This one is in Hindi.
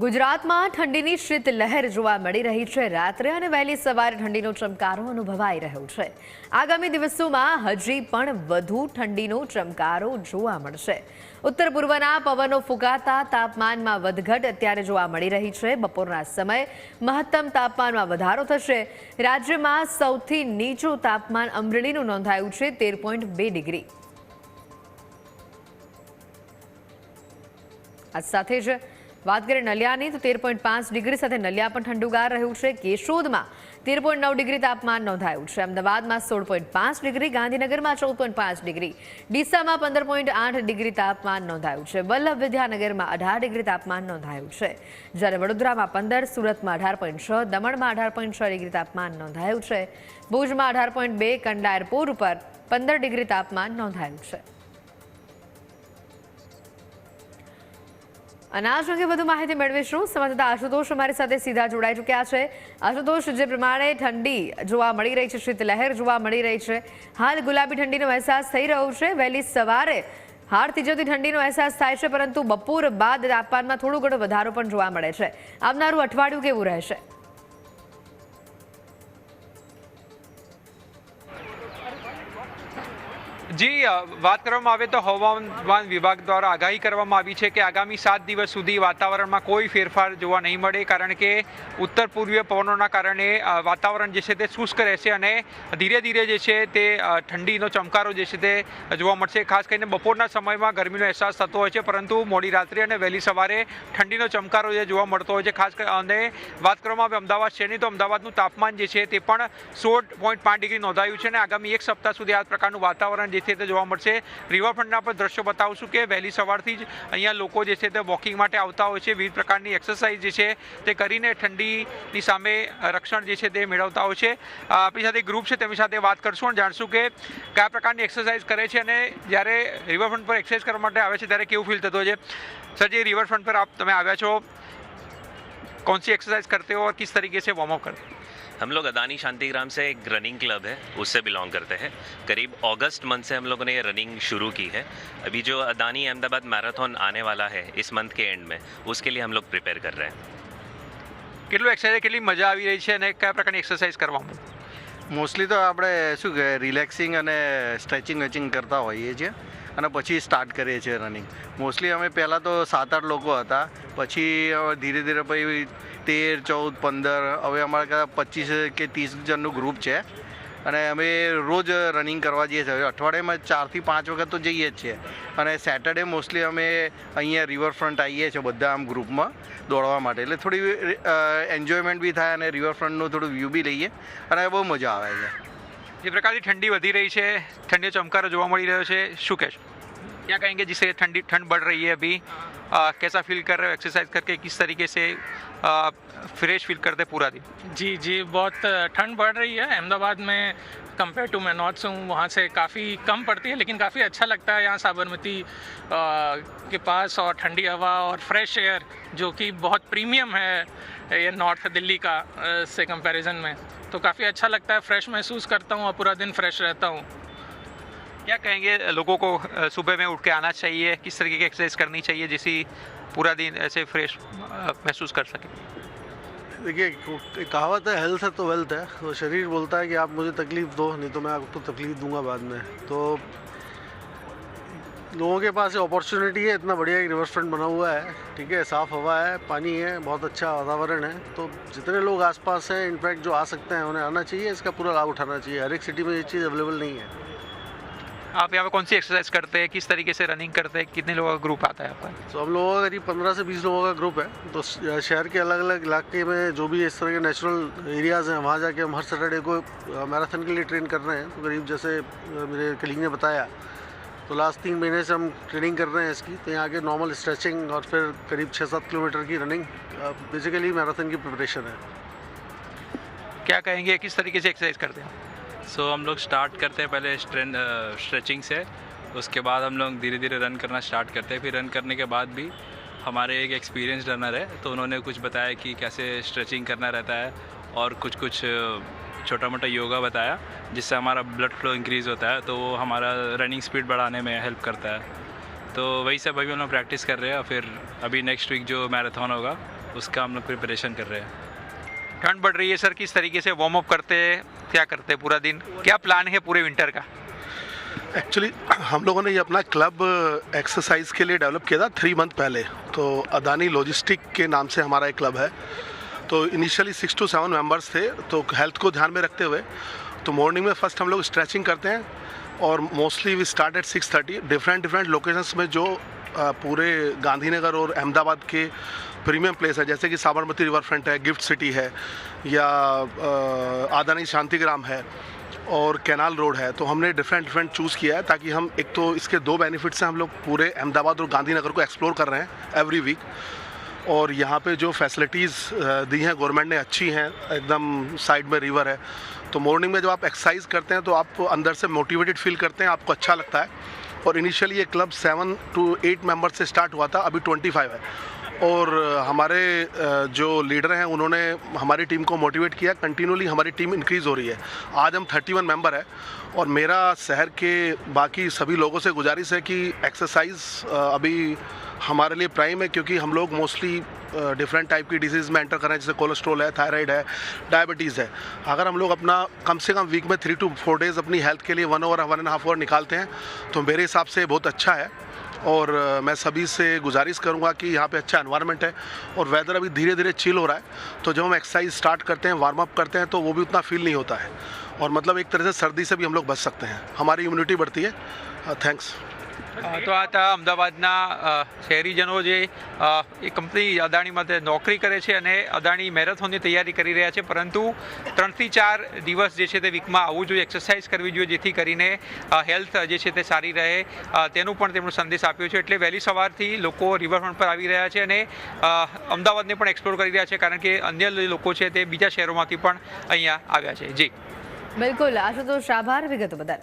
ગુજરાતમાં ઠંડીની શીત લહેર જોવા મળી રહી છે. રાત્રે અને વહેલી સવારે ઠંડીનો ચમકારો અનુભવાઈ રહ્યો છે. આગામી દિવસોમાં હજી પણ વધુ ઠંડીનો ચમકારો જોવા મળશે. ઉત્તર પૂર્વના પવનો ફૂંકાતા તાપમાનમાં વધઘટ અત્યારે જોવા મળી રહી છે. બપોરના સમયે મહત્તમ તાપમાનમાં વધારો થશે. રાજ્યમાં સૌથી નીચું તાપમાન અમરેલીનું નોંધાયું છે, તેર પોઈન્ટ બે ડિગ્રી. આ સાથે જ વાત કરીએ નલિયાની, તો તેર પોઈન્ટ પાંચ ડિગ્રી સાથે નલિયા પણ ઠંડુગાર રહ્યું છે. કેશોદમાં તેર પોઈન્ટ નવ ડિગ્રી તાપમાન નોંધાયું છે. અમદાવાદમાં સોળ પોઈન્ટ પાંચ ડિગ્રી, ગાંધીનગરમાં ચૌદ પોઈન્ટ પાંચ ડિગ્રી, ડીસામાં પંદર પોઈન્ટ આઠ ડિગ્રી તાપમાન નોંધાયું છે. વલ્લભ વિદ્યાનગરમાં અઢાર ડિગ્રી તાપમાન નોંધાયું છે. જ્યારે વડોદરામાં પંદર, સુરતમાં અઢાર પોઈન્ટ છ, દમણમાં અઢાર પોઈન્ટ છ ડિગ્રી તાપમાન નોંધાયું છે. ભુજમાં અઢાર પોઈન્ટ બે કંડા એરપોર્ટ ઉપર પંદર ડિગ્રી તાપમાન નોંધાયું છે. અનાજ અંગે વધુ માહિતી મેળવીશું? સંવાદદાતા આશુતોષ અમારી સાથે સીધા જોડાઈ ચૂક્યા છે. આશુતોષ, જે પ્રમાણે ઠંડી જોવા મળી રહી છે, શીતલહેર જોવા મળી રહી છે, હાલ ગુલાબી ઠંડીનો અહેસાસ થઈ રહ્યો છે. વહેલી સવારે હાડ ત્રીજોથી ઠંડીનો અહેસાસ થાય છે, પરંતુ બપોર બાદ તાપમાનમાં થોડો ઘણો વધારો પણ જોવા મળે છે. આવનારું અઠવાડિયું કેવું રહેશે? જી વાત કરવામાં આવે તો હવામાન વિભાગ દ્વારા આગાહી કરવામાં આવી છે કે આગામી સાત દિવસ સુધી વાતાવરણમાં કોઈ ફેરફાર જોવા નહીં મળે, કારણ કે ઉત્તર પૂર્વીય પવનોના કારણે વાતાવરણ જે છે તે શુષ્ક રહેશે અને ધીરે ધીરે જે છે તે ઠંડીનો ચમકારો જે છે તે જોવા મળશે. ખાસ કરીને બપોરના સમયમાં ગરમીનો અહેસાસ થતો હોય છે, પરંતુ મોડી રાત્રે અને વહેલી સવારે ઠંડીનો ચમકારો જે જોવા મળતો હોય છે. ખાસ અને વાત કરવામાં આવે અમદાવાદ શહેરની, તો અમદાવાદનું તાપમાન જે છે તે પણ સોળ પોઈન્ટ પાંચ ડિગ્રી નોંધાયું છે અને આગામી એક સપ્તાહ સુધી આ પ્રકારનું વાતાવરણ જે છે તે જોવા મળશે. રિવરફ્રન્ટના પણ દ્રશ્યો બતાવશું કે વહેલી સવારથી જ અહીંયા લોકો જે છે તે વોકિંગ માટે આવતા હોય છે. વિવિધ પ્રકારની એક્સરસાઇઝ જે છે તે કરીને ઠંડીની સામે રક્ષણ જે છે તે મેળવતા હોય છે. આપણી સાથે ગ્રુપ છે, તેમની સાથે વાત કરશું અને જાણશું કે કયા પ્રકારની એક્સરસાઇઝ કરે છે અને જ્યારે રિવરફ્રન્ટ પર એક્સરસાઇઝ કરવા માટે આવે છે ત્યારે કેવું ફીલ થતું હોય છે. સર જે રિવરફ્રન્ટ પર આપ તમે આવ્યા છો કોણસી એક્સરસાઇઝ કરતે હો કિસ તરીકે છે से वार्म हम लोग अदानी शांतिग्राम से एक रनिंग क्लब है उससे बिलोंग करते हैं करीब अगस्त मंथ से हम लोगों ने ये रनिंग शुरू की है अभी जो अदानी अहमदाबाद मैराथन आने वाला है इस मंथ के एंड में उसके लिए हम लोग प्रिपेयर कर रहे हैं કેટલું એક્સરસાઇઝ કેટલી મજા આવી રહી છે અને કયા પ્રકારની એક્સરસાઇઝ કરવામાં મોસ્ટલી તો આપણે શું કહે રિલેક્સિંગ અને સ્ટ્રેચિંગ વેચિંગ કરતા હોઈએ છીએ અને પછી સ્ટાર્ટ કરીએ છીએ રનિંગ મોસ્ટલી અમે પહેલાં તો સાત આઠ લોકો હતા પછી હવે ધીરે ધીરે પછી તેર, ચૌદ, પંદર, હવે અમારા પચીસ કે ત્રીસ જણનું ગ્રુપ છે. અને અમે રોજ રનિંગ કરવા જઈએ છીએ. અઠવાડિયામાં ચારથી પાંચ વખત તો જઈએ જ છીએ. અને સેટરડે મોસ્ટલી અમે અહીંયા રિવરફ્રન્ટ આવીએ છીએ બધા આમ ગ્રુપમાં દોડવા માટે. એટલે થોડી એન્જોયમેન્ટ બી થાય અને રિવરફ્રન્ટનું થોડું વ્યૂ બી લઈએ. અને બહુ મજા આવે છે. જે પ્રકારની ઠંડી વધી રહી છે, ઠંડીનો ચમકારો જોવા મળી રહ્યો છે, શું કહેશો? ક્યાં કહેંગે જિસે ઠંડી, ઠંડ બઢ રહી હૈ અભી? आ, कैसा फील कर रहे हो? एक्सरसाइज करके किस तरीके से फ्रेश फील करते पूरा दिन? जी जी बहुत ठंड बढ़ रही है। अहमदाबाद में कंपेयर टू मैं नॉर्थ से हूँ वहाँ से काफ़ी कम पड़ती है लेकिन काफ़ी अच्छा लगता है यहाँ साबरमती के पास और ठंडी हवा और फ्रेश एयर जो कि बहुत प्रीमियम है ये नॉर्थ दिल्ली का से कंपैरिजन में। तो काफ़ी अच्छा लगता है फ्रेश महसूस करता हूँ और पूरा दिन फ्रेश रहता हूँ। क्या कहेंगे लोगों को सुबह में उठ के आना चाहिए, किस तरीके की एक्सरसाइज करनी चाहिए जिससे पूरा दिन ऐसे फ्रेश महसूस कर सके? देखिए कहावत है हेल्थ है तो वेल्थ है। तो शरीर बोलता है कि आप मुझे तकलीफ़ दो, नहीं तो मैं आपको तकलीफ़ दूँगा बाद में। तो लोगों के पास अपॉर्चुनिटी है, इतना बढ़िया एक रिवर फ्रंट बना हुआ है, ठीक है, साफ़ हवा है, पानी है, बहुत अच्छा वातावरण है। तो जितने लोग आसपास हैं इनफैक्ट जो आ सकते हैं, उन्हें आना चाहिए, इसका पूरा लाभ उठाना चाहिए। हर एक सिटी में ये चीज़ अवेलेबल नहीं है। आप यहाँ पे कौन सी एक्सरसाइज करते हैं? किस तरीके से रनिंग करते हैं? कितने लोगों का ग्रुप आता है आपका? तो हम लोगों का करीब पंद्रह से बीस लोगों का ग्रुप है। तो शहर के अलग अलग इलाके में जो भी इस तरह के नेचुरल एरियाज़ हैं वहाँ जाके हम हर सैटरडे को मैराथन के लिए ट्रेन कर रहे हैं। तो करीब जैसे मेरे कलीग ने बताया तो लास्ट तीन महीने से हम ट्रेनिंग कर रहे हैं इसकी। तो यहाँ के नॉर्मल स्ट्रेचिंग और फिर करीब छः सात किलोमीटर की रनिंग बेसिकली मैराथन की प्रिपरेशन है। क्या कहेंगे? किस तरीके से एक्सरसाइज करते हैं? सो हम लोग स्टार्ट करते हैं पहले स्ट्रेचिंग से। उसके बाद हम लोग धीरे धीरे रन करना स्टार्ट करते हैं। फिर रन करने के बाद भी हमारे एक एक्सपीरियंस रनर है तो उन्होंने कुछ बताया कि कैसे स्ट्रेचिंग करना रहता है और कुछ कुछ छोटा मोटा योगा बताया, जिससे हमारा ब्लड फ्लो इंक्रीज़ होता है तो वो हमारा रनिंग स्पीड बढ़ाने में हेल्प करता है। तो वही सब अभी हम लोग प्रैक्टिस कर रहे हैं और फिर अभी नेक्स्ट वीक जो मैराथन होगा, उसका हम लोग प्रिपरेशन कर रहे हैं। ठंड बढ़ रही है सर, किस तरीके से वार्म अप करते हैं? क्या करते हैं पूरा दिन? क्या प्लान है पूरे विंटर का? एक्चुअली हम लोगों ने ये अपना क्लब एक्सरसाइज के लिए डेवलप किया था थ्री मंथ पहले। तो अदानी लॉजिस्टिक के नाम से हमारा एक क्लब है। तो initially six two seven members थे तो हेल्थ को ध्यान में रखते हुए तो मॉर्निंग में फ़र्स्ट हम लोग स्ट्रेचिंग करते हैं और mostly we start at six thirty different different locations में जो अ, पूरे गांधीनगर और अहमदाबाद के प्रीमियम प्लेस है जैसे कि साबरमती रिवर फ्रंट है गिफ्ट सिटी है या आदानी शांतिग्राम है और कैनाल रोड है तो हमने डिफरेंट डिफरेंट चूज़ किया है ताकि हम, एक तो इसके दो बेनिफिट्स हैं हम लोग पूरे अहमदाबाद और गांधीनगर को एक्सप्लोर कर रहे हैं एवरी वीक और यहाँ पे जो फैसिलिटीज़ दी हैं गवर्नमेंट ने अच्छी हैं, एकदम साइड में रिवर है तो मॉर्निंग में जब आप एक्सरसाइज करते हैं तो आप अंदर से मोटिवेटेड फील करते हैं, आपको अच्छा लगता है। और इनिशियली ये club seven two eight member से स्टार्ट हुआ था, अभी ट्वेंटी फाइव है। और हमारे जो लीडर हैं, उन्होंने हमारी टीम को मोटिवेट किया। कंटिन्यूली हमारी टीम इंक्रीज़ हो रही है। आज हम 31 मेंबर है और मेरा शहर के बाकी सभी लोगों से गुजारिश है कि एक्सरसाइज अभी हमारे लिए प्राइम है क्योंकि हम लोग मोस्टली डिफरेंट टाइप की डिज़ीज़ में एंटर कर रहे हैं। जैसे कोलेस्ट्रॉल है थायराइड है डायबिटीज़ है। अगर हम लोग अपना कम से कम वीक में थ्री टू फोर डेज़ अपनी हेल्थ के लिए one over one and half hour निकालते हैं तो मेरे हिसाब से बहुत अच्छा है। और मैं सभी से गुजारिश करूँगा कि यहाँ पे अच्छा एनवायरनमेंट है और वेदर अभी धीरे धीरे चिल हो रहा है। तो जब हम एक्सरसाइज स्टार्ट करते हैं वार्म अप करते हैं तो वो भी उतना फील नहीं होता है। और मतलब एक तरह से सर्दी से भी हम लोग बच सकते हैं। हमारी इम्यूनिटी बढ़ती है। थैंक्स તો આ હતા અમદાવાદના શહેરીજનો જે એ કંપની અદાણી માટે નોકરી કરે છે અને અદાણી મેરેથોનની તૈયારી કરી રહ્યા છે. પરંતુ ત્રણથી ચાર દિવસ જે છે તે વીકમાં આવવું જોઈએ, એક્સરસાઇઝ કરવી જોઈએ, જેથી કરીને હેલ્થ જે છે તે સારી રહે. તેનું પણ તેમનો સંદેશ આપ્યો છે. એટલે વહેલી સવારથી લોકો રિવરફ્રન્ટ પર આવી રહ્યા છે અને અમદાવાદને પણ એક્સપ્લોર કરી રહ્યા છે, કારણ કે અન્ય લોકો છે તે બીજા શહેરોમાંથી પણ અહીંયા આવ્યા છે. જી. બિલકુલ. આશુતોષ આભાર વિગતો બદલ.